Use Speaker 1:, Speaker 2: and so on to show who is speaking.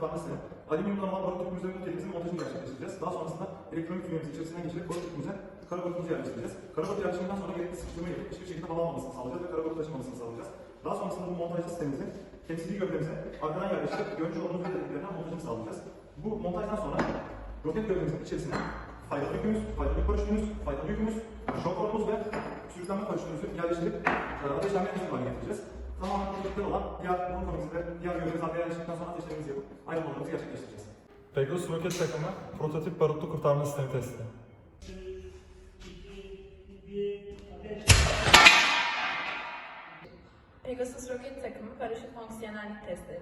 Speaker 1: kurtarma sistemi. Alüminyum normal barut tüpümüzün roketimizin montajını gerçekleştireceğiz. Daha sonrasında elektronik füzemizi içerisinden geçirip barut tüpümüze karakolumuzu yerleştireceğiz. Karakol yerleşiminden sonra gerekli sıkıştırma yapıp hiçbir şekilde hava sağlayacağız ve karakolu taşımamasını sağlayacağız. Daha sonrasında bu montajlı sistemimizi temsili gövdemize arkadan yerleştirip görünce olumlu özelliklerinden montajını sağlayacağız. Bu montajdan sonra roket gövdemizin içerisine faydalı yükümüz, faydalı paraşütümüz, faydalı yükümüz, şok ve sürüklenme paraşütümüzü yerleştirip e, ateşlenmeye hazır hale getireceğiz. Tamamen projektör olan diğer bunun komimizi de diğer gövdemizi arkaya yerleştirdikten sonra ateşlerimizi yapıp aynı montajımızı gerçekleştireceğiz.
Speaker 2: Pegasus roket takımı prototip barutlu kurtarma sistemi testi.
Speaker 3: Pegasus roket takımı paraşüt fonksiyonellik testleri.